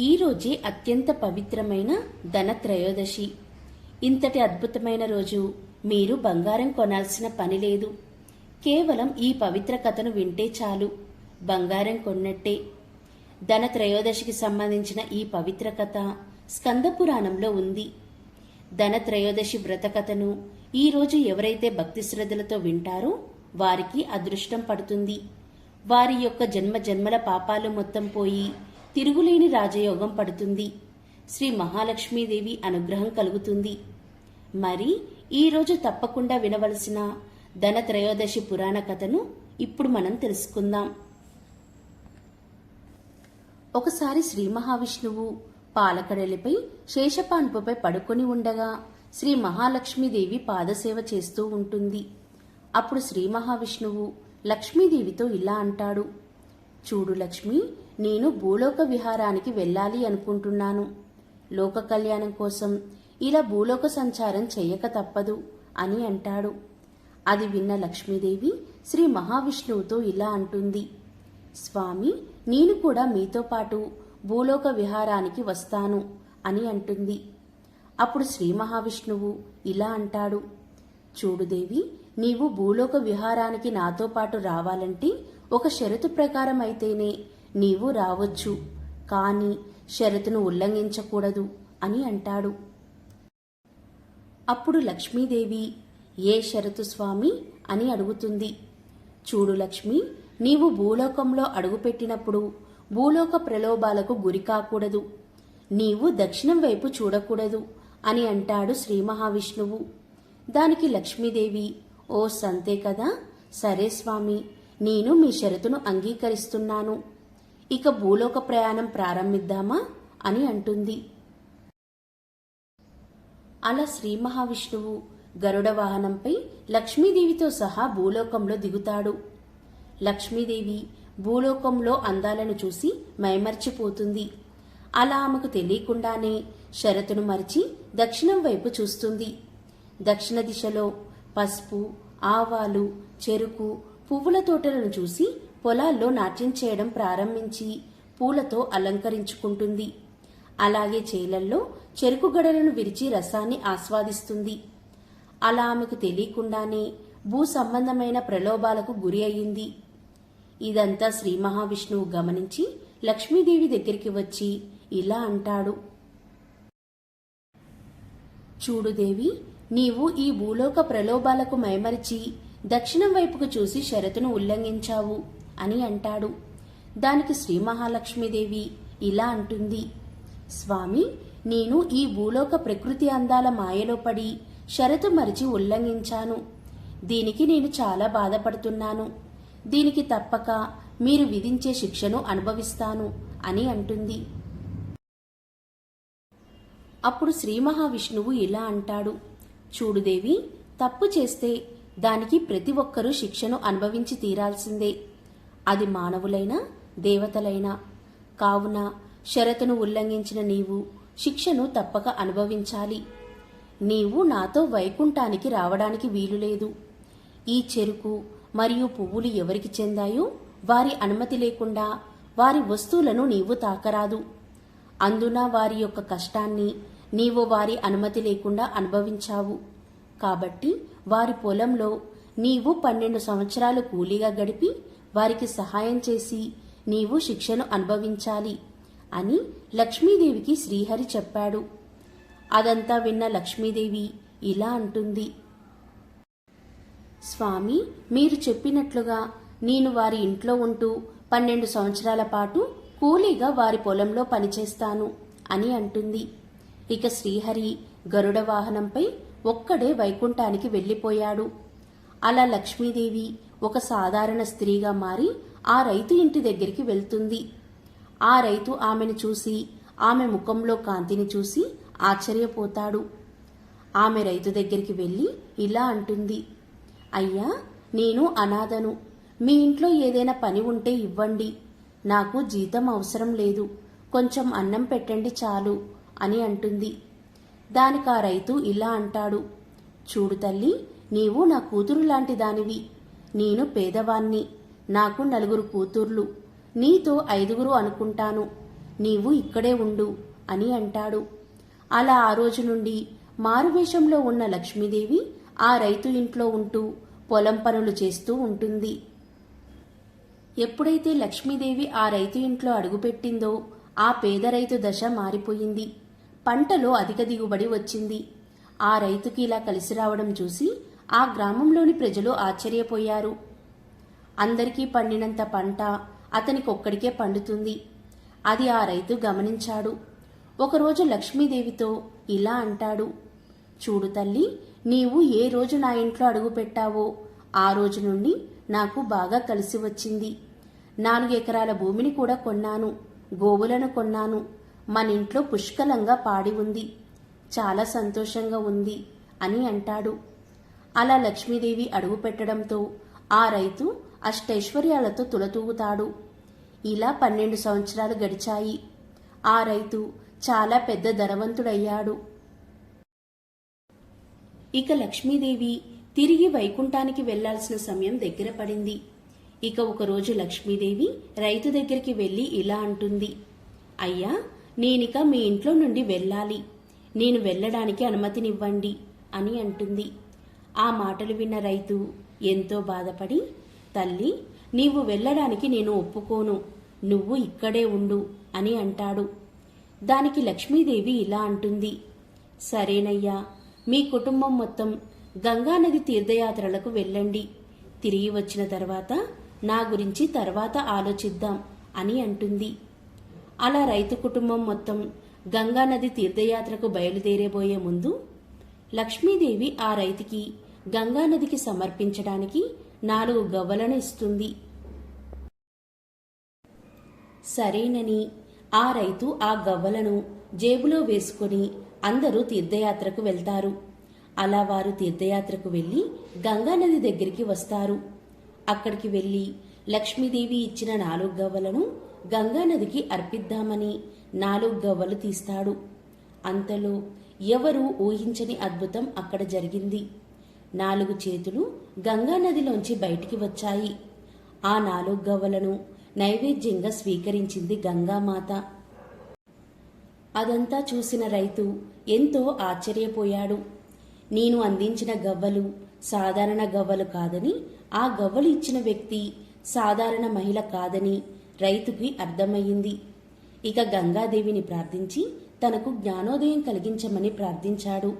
ఈ రోజే అత్యంత పవిత్రమైన ధనత్రయోదశి. ఇంతటి అద్భుతమైన రోజు మీరు బంగారం కొనాల్సిన పని లేదు. కేవలం ఈ పవిత్ర కథను వింటే చాలు. బంగారం కొన్నట్టే. ధనత్రయోదశికి సంబంధించిన ఈ పవిత్ర కథ స్కందపురాణంలో ఉంది. ధనత్రయోదశి వ్రత కథను ఈ రోజు ఎవరైతే భక్తి శ్రద్ధలతో వింటారో వారికి అదృష్టం పడుతుంది. వారి యొక్క జన్మ జన్మల పాపాలు మొత్తం పోయి తిరుగులేని రాజయోగం పడుతుంది. శ్రీ మహాలక్ష్మీదేవి అనుగ్రహం కలుగుతుంది. మరి ఈరోజు తప్పకుండా వినవలసిన ధనత్రయోదశి పురాణ కథను ఇప్పుడు మనం తెలుసుకుందాం. ఒకసారి శ్రీ మహావిష్ణువు పాలకడలిపై శేషపాన్పుపై పడుకొని ఉండగా శ్రీ మహాలక్ష్మీదేవి పాదసేవ చేస్తూ ఉంటుంది. అప్పుడు శ్రీ మహావిష్ణువు లక్ష్మీదేవితో ఇలా అంటాడు. చూడు లక్ష్మి నేను భూలోక విహారానికి వెళ్ళాలి అనుకుంటున్నాను. లోక కళ్యాణం కోసం ఇలా భూలోక సంచారం చెయ్యక తప్పదు అని అంటాడు. అది విన్న లక్ష్మీదేవి శ్రీ మహావిష్ణువుతో ఇలా అంటుంది. స్వామి నేను కూడా మీతో పాటు భూలోక విహారానికి వస్తాను అని అంటుంది. అప్పుడు శ్రీ మహావిష్ణువు ఇలా అంటాడు. చూడుదేవి నీవు భూలోక విహారానికి నాతో పాటు రావాలంటే ఒక షరతు ప్రకారం అయితేనే నీవు రావచ్చు. కానీ షరతును ఉల్లంఘించకూడదు అని అంటాడు. అప్పుడు లక్ష్మీదేవి ఏ షరతు స్వామి? అని అడుగుతుంది. చూడు లక్ష్మి నీవు భూలోకంలో అడుగుపెట్టినప్పుడు భూలోక ప్రలోభాలకు గురి కాకూడదు. నీవు దక్షిణం వైపు చూడకూడదు అని అంటాడు శ్రీ మహావిష్ణువు. దానికి లక్ష్మీదేవి ఓ సంతే కదా సరే స్వామి నేను మీ షరతును అంగీకరిస్తున్నాను. ఇక భూలోక ప్రయాణం ప్రారంభిద్దామా అని అంటుంది. అలా శ్రీ మహావిష్ణువు గరుడ వాహనంపై లక్ష్మీదేవితో సహా భూలోకంలో దిగుతాడు. లక్ష్మీదేవి భూలోకంలో అందాలను చూసి మైమర్చిపోతుంది. అలా ఆమెకు తెలియకుండానే షరతును మరిచి దక్షిణం వైపు చూస్తుంది. దక్షిణ దిశలో పసుపు ఆవాలు చెరుకు పువ్వుల తోటలను చూసి పొలాల్లో నాట్యం చేయడం ప్రారంభించి పూలతో అలంకరించుకుంటుంది. అలాగే చేలల్లో చెరుకు గడలను విరిచి రసాన్ని ఆస్వాదిస్తుంది. అలా ఆమెకు తెలియకుండానే భూ సంబంధమైన ప్రలోభాలకు గురి అయింది ఇదంతా శ్రీ మహావిష్ణువు గమనించి లక్ష్మీదేవి దగ్గరికి వచ్చి ఇలా అంటాడు. చూడు దేవి నీవు ఈ భూలోక ప్రలోభాలకు మైమరిచి దక్షిణం వైపుకు చూసి షరతును ఉల్లంఘించావు. అని అంటాడు. దానికి శ్రీ మహాలక్ష్మీదేవి ఇలా అంటుంది. స్వామి నేను ఈ భూలోక ప్రకృతి అందాల మాయలో పడి షరతు మరిచి ఉల్లంఘించాను. దీనికి నేను చాలా బాధపడుతున్నాను. దీనికి తప్పక మీరు విధించే శిక్షను అనుభవిస్తాను అని అంటుంది. అప్పుడు శ్రీ మహావిష్ణువు ఇలా అంటాడు. చూడుదేవి తప్పు చేస్తే దానికి ప్రతి ఒక్కరూ శిక్షను అనుభవించి తీరాల్సిందే. అది మానవులైనా దేవతలైనా. కావున షరతును ఉల్లంఘించిన నీవు శిక్షను తప్పక అనుభవించాలి. నీవు నాతో వైకుంఠానికి రావడానికి వీలులేదు. ఈ చెరుకు మరియు పువ్వులు ఎవరికి చెందాయో వారి అనుమతి లేకుండా వారి వస్తువులను నీవు తాకరాదు. అందున వారి యొక్క కష్టాన్ని నీవు వారి అనుమతి లేకుండా అనుభవించావు. కాబట్టి వారి పొలంలో నీవు పన్నెండు సంవత్సరాలు కూలీగా గడిపి వారికి సహాయం చేసి నీవు శిక్షను అనుభవించాలి అని లక్ష్మీదేవికి శ్రీహరి చెప్పాడు. అదంతా విన్న లక్ష్మీదేవి ఇలా అంటుంది. స్వామి మీరు చెప్పినట్లుగా నేను వారి ఇంట్లో ఉంటూ పన్నెండు సంవత్సరాల పాటు కూలీగా వారి పొలంలో పనిచేస్తాను అని అంటుంది. ఇక శ్రీహరి గరుడ వాహనంపై ఒక్కడే వైకుంఠానికి వెళ్ళిపోయాడు. అలా లక్ష్మీదేవి ఒక సాధారణ స్త్రీగా మారి ఆ రైతు ఇంటి దగ్గరికి వెళ్తుంది. ఆ రైతు ఆమెను చూసి ఆమె ముఖంలో కాంతిని చూసి ఆశ్చర్యపోతాడు. ఆమె రైతు దగ్గరికి వెళ్ళి ఇలా అంటుంది అయ్యా నేను అనాథను. మీ ఇంట్లో ఏదైనా పని ఉంటే ఇవ్వండి. నాకు జీతం అవసరం లేదు. కొంచెం అన్నం పెట్టండి చాలు అని అంటుంది. దానికి ఆ రైతు ఇలా అంటాడు చూడు తల్లి నీవు నా కూతురు లాంటి దానివి. నేను పేదవాణ్ణి. నాకు నలుగురు కూతుర్లు. నీతో ఐదుగురు అనుకుంటాను. నీవు ఇక్కడే ఉండు అని అంటాడు. అలా ఆ రోజు నుండి మారువేషంలో ఉన్న లక్ష్మీదేవి ఆ రైతు ఇంట్లో ఉంటూ పొలం పనులు చేస్తూ ఉంటుంది. ఎప్పుడైతే లక్ష్మీదేవి ఆ రైతు ఇంట్లో అడుగుపెట్టిందో ఆ పేద రైతు దశ మారిపోయింది. పంటలో అధిక దిగుబడి వచ్చింది. ఆ రైతుకి ఇలా కలిసి రావడం చూసి ఆ గ్రామంలోని ప్రజలు ఆశ్చర్యపోయారు. అందరికీ పండినంత పంట అతనికొక్కడికే పండుతుంది. అది ఆ రైతు గమనించాడు. ఒకరోజు లక్ష్మీదేవితో ఇలా అంటాడు. చూడు తల్లి నీవు ఏ రోజు నా ఇంట్లో అడుగుపెట్టావో ఆ రోజు నుండి నాకు బాగా కలిసి వచ్చింది. నాలుగు ఎకరాల భూమిని కూడా కొన్నాను గోవులను కొన్నాను. మన ఇంట్లో పుష్కలంగా పాడి ఉంది. చాలా సంతోషంగా ఉంది అని అంటాడు. అలా లక్ష్మీదేవి అడుగు పెట్టడంతో ఆ రైతు అష్టైశ్వర్యాలతో తులతూగుతాడు. ఇలా పన్నెండు సంవత్సరాలు గడిచాయి. ఆ రైతు చాలా పెద్ద ధనవంతుడయ్యాడు. ఇక లక్ష్మీదేవి తిరిగి వైకుంఠానికి వెళ్ళాల్సిన సమయం దగ్గర పడింది. ఇక ఒకరోజు లక్ష్మీదేవి రైతు దగ్గరికి వెళ్ళి ఇలా అంటుంది. అయ్యా నేనిక మీ ఇంట్లో నుండి వెళ్ళాలి. నేను వెళ్ళడానికి అనుమతినివ్వండి అని అంటుంది. ఆ మాటలు విన్న రైతు ఎంతో బాధపడి తల్లి నీవు వెళ్ళడానికి నేను ఒప్పుకోను. నువ్వు ఇక్కడే ఉండు అని అంటాడు. దానికి లక్ష్మీదేవి ఇలా అంటుంది. సరేనయ్యా మీ కుటుంబం మొత్తం గంగానది తీర్థయాత్రలకు వెళ్ళండి. తిరిగి వచ్చిన తర్వాత నా గురించి తర్వాత ఆలోచిద్దాం అని అంటుంది. అలా రైతు కుటుంబం మొత్తం గంగానది తీర్థయాత్రకు బయలుదేరేబోయే ముందు లక్ష్మీదేవి ఆ రైతుకి గంగానదికి సమర్పించడానికి నాలుగు గవ్వలను ఇస్తుంది. సరేనని ఆ రైతు ఆ గవ్వలను జేబులో వేసుకొని అందరూ తీర్థయాత్రకు వెళ్తారు. అలా వారు తీర్థయాత్రకు వెళ్ళి గంగానది దగ్గరికి వస్తారు. అక్కడికి వెళ్ళి లక్ష్మీదేవి ఇచ్చిన నాలుగు గవ్వలను గంగానదికి అర్పిద్దామని నాలుగు గవ్వలు తీస్తాడు. అంతలో ఎవరు ఊహించని అద్భుతం అక్కడ జరిగింది. నాలుగు చేతులు గంగానదిలోంచి బయటికి వచ్చాయి. ఆ నాలుగు గవ్వలను నైవేద్యంగా స్వీకరించింది గంగామాత. అదంతా చూసిన రైతు ఎంతో ఆశ్చర్యపోయాడు. నేను అందించిన గవ్వలు సాధారణ గవ్వలు కాదని ఆ గవ్వలు ఇచ్చిన వ్యక్తి సాధారణ మహిళ కాదని రైతుకి అర్థమయ్యింది. ఇక గంగాదేవిని ప్రార్థించి తనకు జ్ఞానోదయం కలిగించమని ప్రార్థించాడు.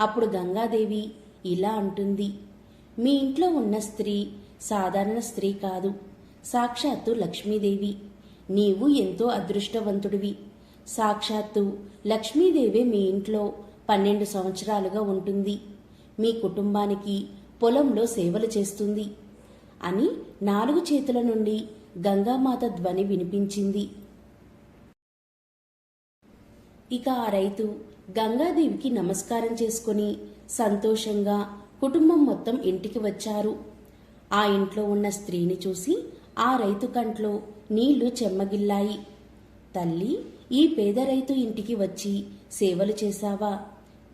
అప్పుడు గంగాదేవి ఇలా అంటుంది. మీ ఇంట్లో ఉన్న స్త్రీ సాధారణ స్త్రీ కాదు. సాక్షాత్తు లక్ష్మీదేవి. నీవు ఎంతో అదృష్టవంతుడివి. సాక్షాత్తు లక్ష్మీదేవి మీ ఇంట్లో పన్నెండు సంవత్సరాలుగా ఉంటుంది. మీ కుటుంబానికి పొలంలో సేవలు చేస్తుంది. అని నాలుగు చేతుల నుండి గంగామాత ధ్వని వినిపించింది. ఇక ఆ రైతు గంగాదేవికి నమస్కారం చేసుకుని సంతోషంగా కుటుంబం మొత్తం ఇంటికి వచ్చారు. ఆ ఇంట్లో ఉన్న స్త్రీని చూసి ఆ రైతు కంట్లో నీళ్ళు చెమ్మగిల్లాయి. తల్లి ఈ పేద రైతు ఇంటికి వచ్చి సేవలు చేశావా?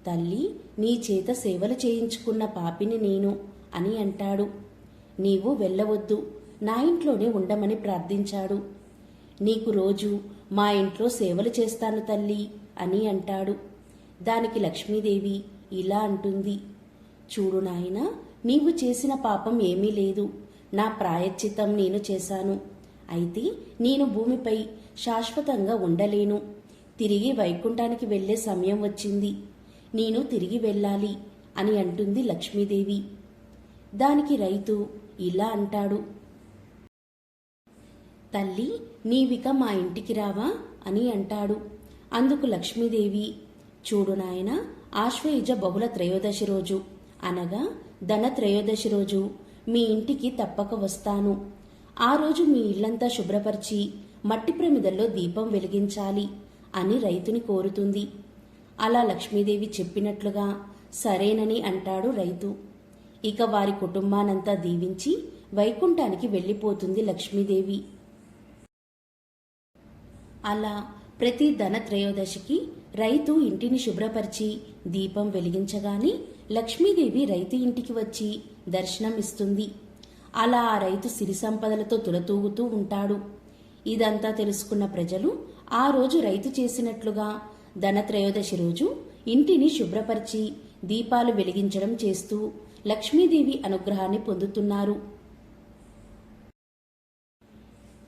తల్లి నీ చేత సేవలు చేయించుకున్న పాపిని నేను అని అంటాడు. నీవు వెళ్ళవద్దు నా ఇంట్లోనే ఉండమని ప్రార్థించాడు. నీకు రోజు మా ఇంట్లో సేవలు చేస్తాను తల్లి అని అంటాడు. దానికి లక్ష్మీదేవి ఇలా అంటుంది. చూడు నాయనా నీవు చేసిన పాపం ఏమీ లేదు. నా ప్రాయశ్చిత్తం నేను చేశాను. అయితే నేను భూమిపై శాశ్వతంగా ఉండలేను. తిరిగి వైకుంఠానికి వెళ్ళే సమయం వచ్చింది. నేను తిరిగి వెళ్ళాలి అని అంటుంది లక్ష్మీదేవి. దానికి రైతు ఇలా అంటాడు. తల్లి నీవిక మా ఇంటికి రావా అని అంటాడు. అందుకు లక్ష్మీదేవి చూడు నాయనా ఆశ్వయుజ బహుళ త్రయోదశి రోజు. అనగా ధన త్రయోదశి రోజు. మీ ఇంటికి తప్పక వస్తాను. ఆ రోజు మీ ఇల్లంతా శుభ్రపరిచి మట్టి ప్రమిదల్లో దీపం వెలిగించాలి అని రైతుని కోరుతుంది. అలా లక్ష్మీదేవి చెప్పినట్లుగా సరేనని అంటాడు రైతు. ఇక వారి కుటుంబానంతా దీవించి వైకుంఠానికి వెళ్ళిపోతుంది లక్ష్మీదేవి. అలా ప్రతి ధన త్రయోదశికి రైతు ఇంటిని శుభ్రపరిచి దీపం వెలిగించగానే లక్ష్మీదేవి రైతు ఇంటికి వచ్చి దర్శనం ఇస్తుంది అలా ఆ రైతు సిరి సంపదలతో తులతూగుతూ ఉంటాడు. ఇదంతా తెలుసుకున్న ప్రజలు ఆ రోజు రైతు చేసినట్లుగా ధనత్రయోదశి రోజు ఇంటిని శుభ్రపరిచి దీపాలు వెలిగించడం చేస్తూ లక్ష్మీదేవి అనుగ్రహాన్ని పొందుతున్నారు.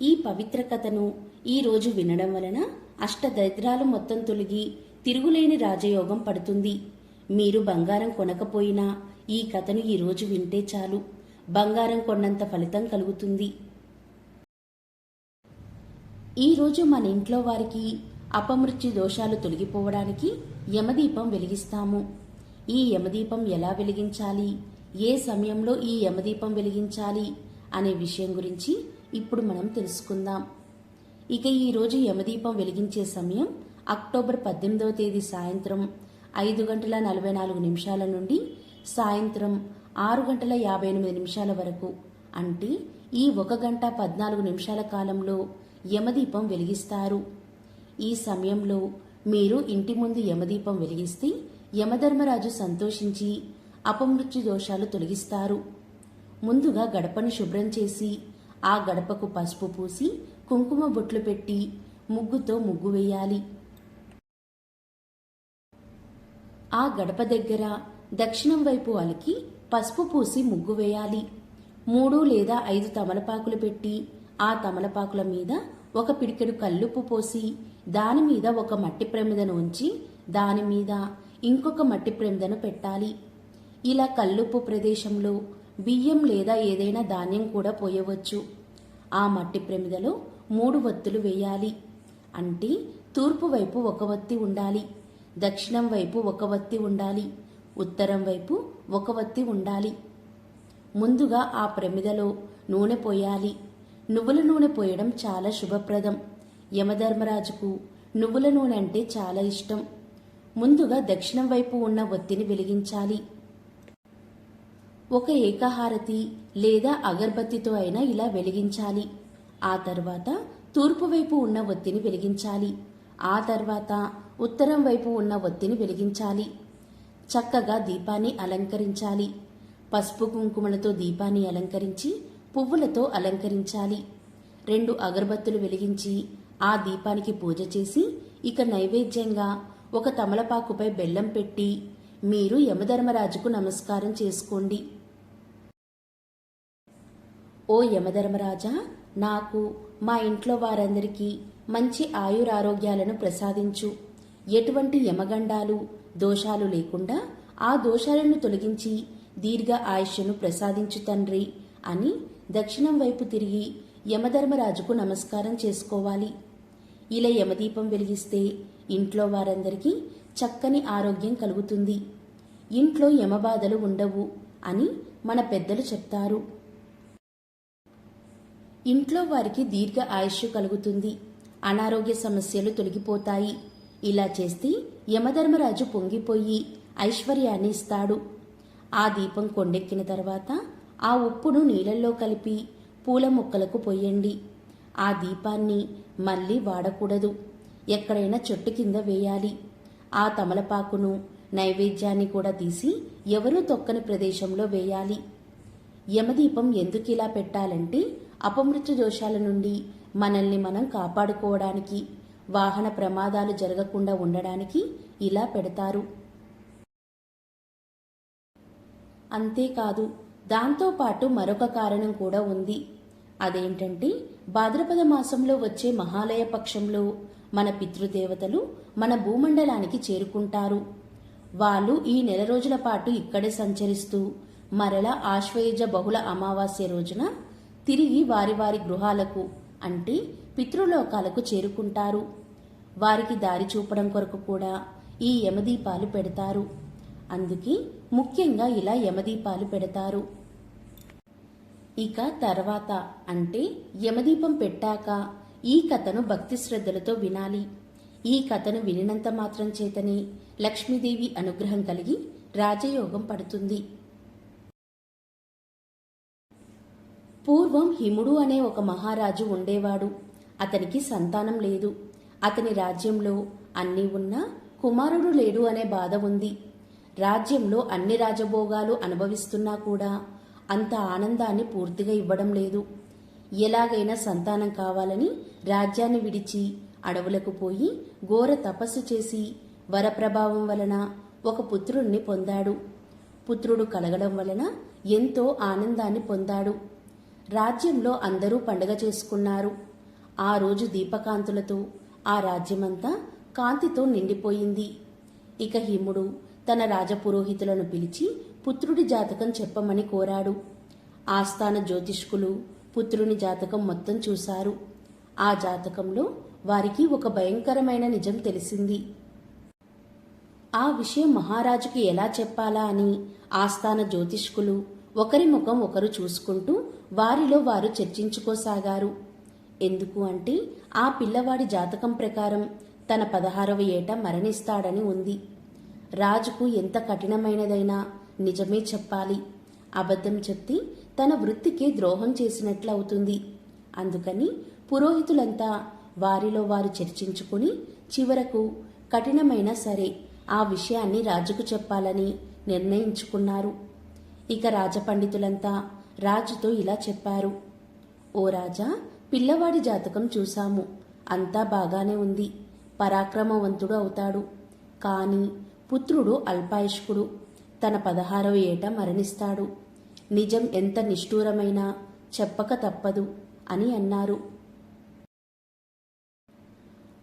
ఈ పవిత్ర కథను ఈ రోజు వినడం వలన అష్టదరిద్రాలు మొత్తం తొలగి తిరుగులేని రాజయోగం పడుతుంది. మీరు బంగారం కొనకపోయినా ఈ కథను ఈరోజు వింటే చాలు. బంగారం కొన్నంత ఫలితం కలుగుతుంది. ఈరోజు మన ఇంట్లో వారికి అపమృత్యు దోషాలు తొలగిపోవడానికి యమదీపం వెలిగిస్తాము. ఈ యమదీపం ఎలా వెలిగించాలి? ఏ సమయంలో ఈ యమదీపం వెలిగించాలి? అనే విషయం గురించి ఇప్పుడు మనం తెలుసుకుందాం. ఇక ఈ రోజు యమదీపం వెలిగించే సమయం అక్టోబర్ పద్దెనిమిదవ తేదీ సాయంత్రం ఐదు గంటల నలభై నాలుగు నిమిషాల నుండి సాయంత్రం ఆరు గంటల యాభై ఎనిమిది నిమిషాల వరకు. అంటే ఈ ఒక గంట పద్నాలుగు నిమిషాల కాలంలో యమదీపం వెలిగిస్తారు. ఈ సమయంలో మీరు ఇంటి ముందు యమదీపం వెలిగిస్తే యమధర్మరాజు సంతోషించి అపమృత్యు దోషాలు తొలగిస్తారు. ముందుగా గడపను శుభ్రం చేసి ఆ గడపకు పసుపు పూసి కుంకుమ బొట్లు పెట్టి ముగ్గుతో ముగ్గు వేయాలి. ఆ గడప దగ్గర దక్షిణం వైపు అలికి పసుపు పూసి ముగ్గు వేయాలి. మూడు లేదా ఐదు తమలపాకులు పెట్టి ఆ తమలపాకుల మీద ఒక పిడికెడు కల్లుప్పు పోసి దాని మీద ఒక మట్టి ప్రమిదను ఉంచి దాని మీద ఇంకొక మట్టి ప్రమిదను పెట్టాలి. ఇలా కల్లుప్పు ప్రదేశంలో బియ్యం లేదా ఏదైనా ధాన్యం కూడా పోయవచ్చు. ఆ మట్టి ప్రమిదలో మూడు వత్తులు వేయాలి. అంటే తూర్పు వైపు ఒక వత్తి ఉండాలి. దక్షిణం వైపు ఒక వత్తి ఉండాలి. ఉత్తరం వైపు ఒక వత్తి ఉండాలి. ముందుగా ఆ ప్రమిదలో నూనె పోయాలి. నువ్వుల నూనె పోయడం చాలా శుభప్రదం. యమధర్మరాజుకు నువ్వుల నూనె అంటే చాలా ఇష్టం. ముందుగా దక్షిణం వైపు ఉన్న ఒత్తిని వెలిగించాలి. ఒక ఏకహారతి లేదా అగర్బత్తితో అయినా ఇలా వెలిగించాలి. ఆ తర్వాత తూర్పు వైపు ఉన్న ఒత్తిని వెలిగించాలి. ఆ తర్వాత ఉత్తరం వైపు ఉన్న ఒత్తిని వెలిగించాలి. చక్కగా దీపాన్ని అలంకరించాలి. పసుపు కుంకుమలతో దీపాన్ని అలంకరించి పువ్వులతో అలంకరించాలి. రెండు అగరబత్తులు వెలిగించి ఆ దీపానికి పూజ చేసి ఇక నైవేద్యంగా ఒక తమలపాకుపై బెల్లం పెట్టి మీరు యమధర్మరాజుకు నమస్కారం చేసుకోండి. ఓ యమధర్మరాజా నాకు మా ఇంట్లో వారందరికీ మంచి ఆయురారోగ్యాలను ప్రసాదించు. ఎటువంటి యమగండాలు దోషాలు లేకుండా ఆ దోషాలను తొలగించి దీర్ఘ ఆయుష్ను ప్రసాదించు తండ్రి అని దక్షిణం వైపు తిరిగి యమధర్మరాజుకు నమస్కారం చేసుకోవాలి. ఇలా యమదీపం వెలిగిస్తే ఇంట్లో వారందరికీ చక్కని ఆరోగ్యం కలుగుతుంది. ఇంట్లో యమబాధలు ఉండవు అని మన పెద్దలు చెప్తారు. ఇంట్లో వారికి దీర్ఘ ఆయుష్ కలుగుతుంది. అనారోగ్య సమస్యలు తొలగిపోతాయి. ఇలా చేస్తే యమధర్మరాజు పొంగిపోయి ఐశ్వర్యాన్ని ఇస్తాడు. ఆ దీపం కొండెక్కిన తర్వాత ఆ ఉప్పును నీళ్ళల్లో కలిపి పూల మొక్కలకు పొయ్యండి ఆ దీపాన్ని మళ్ళీ వాడకూడదు. ఎక్కడైనా చెట్టు కింద వేయాలి. ఆ తమలపాకును నైవేద్యాన్ని కూడా తీసి ఎవరూ తొక్కని ప్రదేశంలో వేయాలి. యమదీపం ఎందుకు ఇలా పెట్టాలంటే అపమృత్యు దోషాల నుండి మనల్ని మనం కాపాడుకోవడానికి వాహన ప్రమాదాలు జరగకుండా ఉండడానికి ఇలా పెడతారు. అంతేకాదు దాంతోపాటు మరొక కారణం కూడా ఉంది. అదేంటంటే భాద్రపద మాసంలో వచ్చే మహాలయ పక్షంలో మన పితృదేవతలు మన భూమండలానికి చేరుకుంటారు. వాళ్ళు ఈ నెల రోజుల పాటు ఇక్కడే సంచరిస్తూ మరల ఆశ్వయుజ బహుళ అమావాస్య రోజున తిరిగి వారి వారి గృహాలకు అంటే పితృలోకాలకు చేరుకుంటారు. వారికి దారి చూపడం కొరకు కూడా ఈ యమదీపాలు పెడతారు. అందుకే ముఖ్యంగా ఇలా యమదీపాలు పెడతారు. ఇక తర్వాత అంటే యమదీపం పెట్టాక ఈ కథను భక్తి శ్రద్ధలతో వినాలి. ఈ కథను వినినంత మాత్రం చేతనే లక్ష్మీదేవి అనుగ్రహం కలిగి రాజయోగం పడుతుంది. పూర్వం హిముడు అనే ఒక మహారాజు ఉండేవాడు. అతనికి సంతానం లేదు. అతని రాజ్యంలో అన్నీ ఉన్నా కుమారుడు లేడు అనే బాధ ఉంది. రాజ్యంలో అన్ని రాజభోగాలు అనుభవిస్తున్నా కూడా అంత ఆనందాన్ని పూర్తిగా ఇవ్వడం లేదు. ఎలాగైనా సంతానం కావాలని రాజ్యాన్ని విడిచి అడవులకు పోయి ఘోర తపస్సు చేసి వరప్రభావం వలన ఒక పుత్రుణ్ణి పొందాడు. పుత్రుడు కలగడం వలన ఎంతో ఆనందాన్ని పొందాడు. రాజ్యంలో అందరూ పండగ చేసుకున్నారు. ఆ రోజు దీపకాంతులతో ఆ రాజ్యమంతా కాంతితో నిండిపోయింది. ఇక హిముడు తన రాజపురోహితులను పిలిచి పుత్రుడి జాతకం చెప్పమని కోరాడు. ఆస్థాన జ్యోతిష్కులు పుత్రుని జాతకం మొత్తం చూశారు. ఆ జాతకంలో వారికి ఒక భయంకరమైన నిజం తెలిసింది. ఆ విషయం మహారాజుకి ఎలా చెప్పాలా అని ఆస్థాన జ్యోతిష్కులు ఒకరి ముఖం ఒకరు చూసుకుంటూ వారిలో వారు చర్చించుకోసాగారు. ఎందుకు అంటే ఆ పిల్లవాడి జాతకం ప్రకారం తన పదహారవ ఏట మరణిస్తాడని ఉంది. రాజుకు ఎంత కఠినమైనదైనా నిజమే చెప్పాలి. అబద్ధం చెప్తే తన వృత్తికి ద్రోహం చేసినట్లు అవుతుంది అందుకని పురోహితులంతా వారిలో వారు చర్చించుకుని చివరకు కఠినమైనా సరే ఆ విషయాన్ని రాజుకు చెప్పాలని నిర్ణయించుకున్నారు. ఇక రాజపండితులంతా రాజుతో ఇలా చెప్పారు. ఓ రాజా పిల్లవాడి జాతకం చూశాము. అంతా బాగానే ఉంది. పరాక్రమవంతుడు అవుతాడు. కాని పుత్రుడు అల్పాయుష్కుడు. తన పదహారవ ఏట మరణిస్తాడు. నిజం ఎంత నిష్ఠూరమైనా చెప్పక తప్పదు అని అన్నారు.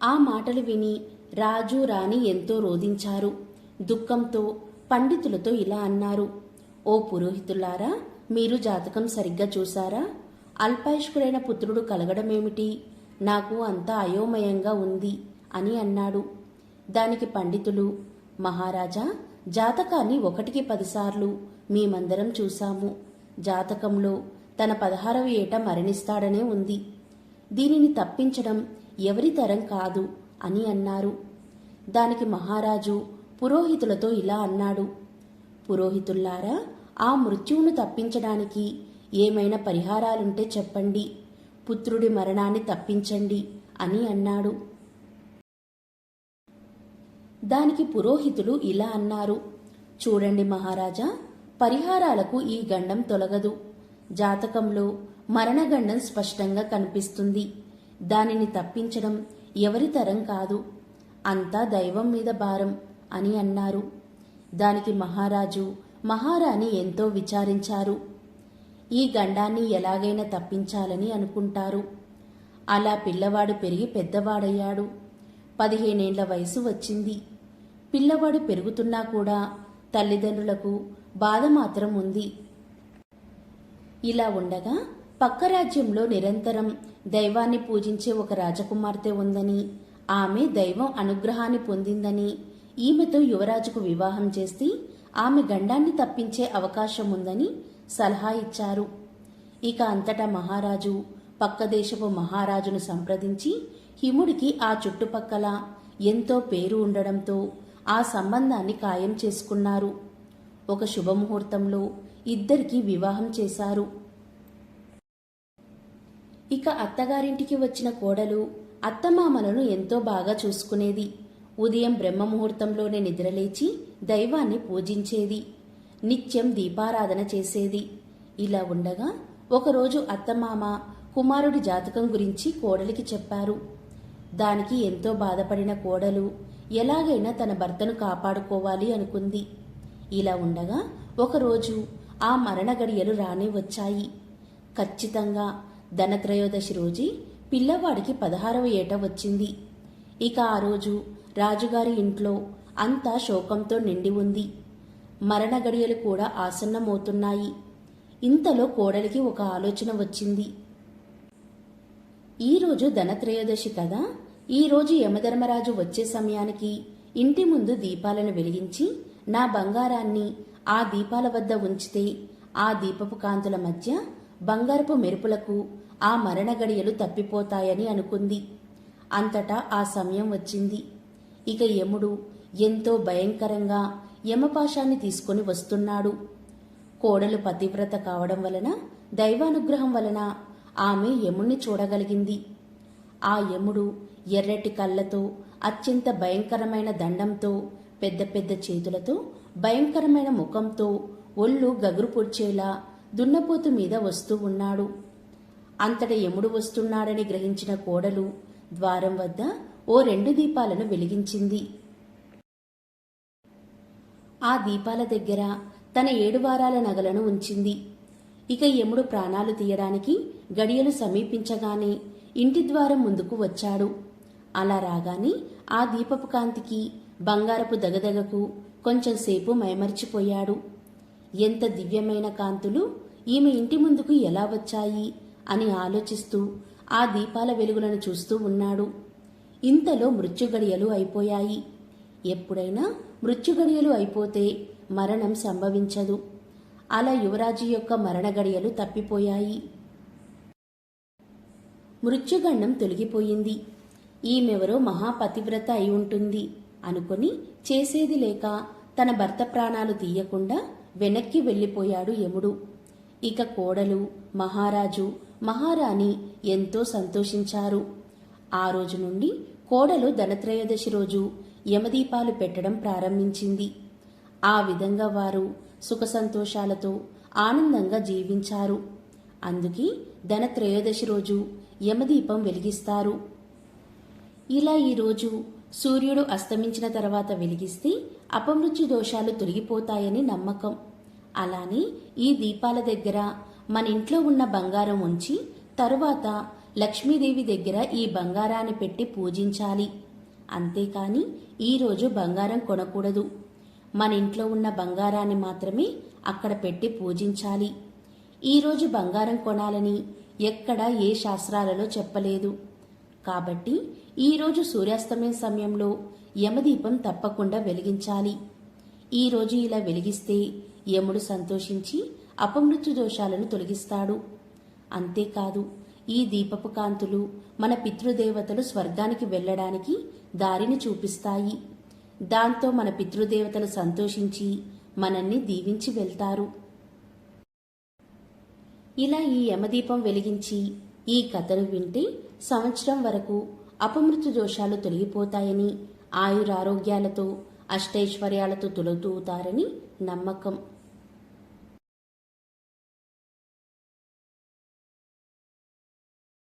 ఆ మాటలు విని రాజు రాణి ఎంతో రోధించారు. దుఃఖంతో పండితులతో ఇలా అన్నారు. ఓ పురోహితులారా మీరు జాతకం సరిగ్గా చూసారా అల్పాయుష్కుడైన పుత్రుడు కలగడమేమిటి? నాకు అంతా అయోమయంగా ఉంది అని అన్నాడు. దానికి పండితులు మహారాజా జాతకాన్ని ఒకటికి పదిసార్లు మేమందరం చూశాము. జాతకంలో తన పదహారవ ఏట మరణిస్తాడనే ఉంది. దీనిని తప్పించడం ఎవరి తరం కాదు అని అన్నారు. దానికి మహారాజు పురోహితులతో ఇలా అన్నాడు. పురోహితుల్లారా ఆ మృత్యువును తప్పించడానికి ఏమైనా పరిహారాలుంటే చెప్పండి. పుత్రుడి మరణాన్ని తప్పించండి అని అన్నాడు. దానికి పురోహితులు ఇలా అన్నారు. చూడండి మహారాజా పరిహారాలకు ఈ గండం తొలగదు. జాతకంలో మరణగండం స్పష్టంగా కనిపిస్తుంది. దానిని తప్పించడం ఎవరి తరం కాదు. అంతా దైవం మీద భారం అని అన్నారు. దానికి మహారాజు మహారాణి ఎంతో విచారించారు. ఈ గండాన్ని ఎలాగైనా తప్పించాలని అనుకుంటారు. అలా పిల్లవాడు పెరిగి పెద్దవాడయ్యాడు. పదిహేనేండ్ల వయసు వచ్చింది. పిల్లవాడు పెరుగుతున్నా కూడా తల్లిదండ్రులకు బాధ మాత్రం ఉంది. ఇలా ఉండగా పక్క రాజ్యంలో నిరంతరం దైవాన్ని పూజించే ఒక రాజకుమార్తె ఉందని ఆమె దైవం అనుగ్రహాన్ని పొందిందని ఈమెతో యువరాజుకు వివాహం చేసి ఆమె గండాన్ని తప్పించే అవకాశం ఉందని సలహా ఇచ్చారు. ఇక అంతటా మహారాజు పక్క దేశపు మహారాజును సంప్రదించి హిముడికి ఆ చుట్టుపక్కల ఎంతో పేరు ఉండడంతో ఆ సంబంధాన్ని ఖాయం చేసుకున్నారు. ఒక శుభముహూర్తంలో ఇద్దరికి వివాహం చేశారు. ఇక అత్తగారింటికి వచ్చిన కోడలు అత్తమామలను ఎంతో బాగా చూసుకునేది. ఉదయం బ్రహ్మముహూర్తంలోనే నిద్రలేచి దైవాన్ని పూజించేది నిత్యం దీపారాధన చేసేది. ఇలా ఉండగా ఒకరోజు అత్తమామ కుమారుడి జాతకం గురించి కోడలికి చెప్పారు. దానికి ఎంతో బాధపడిన కోడలు ఎలాగైనా తన భర్తను కాపాడుకోవాలి అనుకుంది. ఇలా ఉండగా ఒకరోజు ఆ మరణ గడియలు రానే వచ్చాయి. ఖచ్చితంగా ధనత్రయోదశి రోజు పిల్లవాడికి పదహారవ ఏట వచ్చింది. ఇక ఆ రోజు రాజుగారి ఇంట్లో అంతా శోకంతో నిండి ఉంది. మరణ గడియలు కూడా ఆసన్నమవుతున్నాయి. ఇంతలో కోడలికి ఒక ఆలోచన వచ్చింది. ఈరోజు ధనత్రయోదశి కదా? ఈరోజు యమధర్మరాజు వచ్చే సమయానికి ఇంటి ముందు దీపాలను వెలిగించి నా బంగారాన్ని ఆ దీపాల వద్ద ఉంచితే ఆ దీపపు కాంతుల మధ్య బంగారపు మెరుపులకు ఆ మరణ గడియలు తప్పిపోతాయని అనుకుంది. అంతటా ఆ సమయం వచ్చింది. ఇక యముడు ఎంతో భయంకరంగా యమపాశాన్ని తీసుకుని వస్తున్నాడు. కోడలు పతివ్రత కావడం వలన దైవానుగ్రహం వలన ఆమె యముణ్ణి చూడగలిగింది. ఆ యముడు ఎర్రటి కళ్ళతో అత్యంత భయంకరమైన దండంతో పెద్ద పెద్ద చేతులతో భయంకరమైన ముఖంతో ఒళ్ళు గగురు పొడిచేలా దున్నపోతు మీద వస్తూ ఉన్నాడు. అంతట యముడు వస్తున్నాడని గ్రహించిన కోడలు ద్వారం వద్ద ఓ రెండు దీపాలను వెలిగించింది. ఆ దీపాల దగ్గర తన ఏడు వారాల నగలను ఉంచింది. ఇక యముడు ప్రాణాలు తీయడానికి గడియలు సమీపించగానే ఇంటి ద్వారం ముందుకు వచ్చాడు. అలా రాగానే ఆ దీపపు కాంతికి బంగారపు దగదగకు కొంచెంసేపు మైమర్చిపోయాడు. ఎంత దివ్యమైన కాంతులు ఈమె ఇంటి ముందుకు ఎలా వచ్చాయి అని ఆలోచిస్తూ ఆ దీపాల వెలుగులను చూస్తూ ఉన్నాడు. ఇంతలో మృత్యుగడియలు అయిపోయాయి. ఎప్పుడైనా మృత్యుగడియలు అయిపోతే మరణం సంభవించదు. అలా యువరాజు యొక్క మరణ గడియలు తప్పిపోయాయి. మృత్యుగండం తొలగిపోయింది. ఈమెవరో మహాపతివ్రత అయి ఉంటుంది అనుకొని చేసేది లేక తన భర్త ప్రాణాలు తీయకుండా వెనక్కి వెళ్ళిపోయాడు యముడు. ఇక కోడలు మహారాజు మహారాణి ఎంతో సంతోషించారు. ఆ రోజు నుండి కోడలు ధనత్రయోదశి రోజు యమదీపాలు పెట్టడం ప్రారంభించింది. ఆ విధంగా వారు సుఖ సంతోషాలతో ఆనందంగా జీవించారు. అందుకే ధనత్రయోదశి రోజు యమదీపం వెలిగిస్తారు. ఇలా ఈరోజు సూర్యుడు అస్తమించిన తర్వాత వెలిగిస్తే అపమృత్యు దోషాలు తొలగిపోతాయని నమ్మకం. అలానే ఈ దీపాల దగ్గర మన ఇంట్లో ఉన్న బంగారం ఉంచి తరువాత లక్ష్మీదేవి దగ్గర ఈ బంగారాన్ని పెట్టి పూజించాలి. అంతేకాని ఈరోజు బంగారం కొనకూడదు. మన ఇంట్లో ఉన్న బంగారాన్ని మాత్రమే అక్కడ పెట్టి పూజించాలి. ఈరోజు బంగారం కొనాలని ఎక్కడ ఏ శాస్త్రాలలో చెప్పలేదు. కాబట్టి ఈరోజు సూర్యాస్తమయం సమయంలో యమదీపం తప్పకుండా వెలిగించాలి. ఈరోజు ఇలా వెలిగిస్తే యముడు సంతోషించి అపమృత్యు దోషాలను తొలగిస్తాడు. అంతేకాదు ఈ దీపపు కాంతులు మన పితృదేవతలు స్వర్గానికి వెళ్ళడానికి దారిని చూపిస్తాయి. దాంతో మన పితృదేవతలు సంతోషించి మనల్ని దీవించి వెళ్తారు. ఇలా ఈ యమదీపం వెలిగించి ఈ కథను వింటే సంవత్సరం వరకు అపమృత్యు దోషాలు తొలగిపోతాయని ఆయురారోగ్యాలతో అష్టైశ్వర్యాలతో తొలగుతారని నమ్మకం.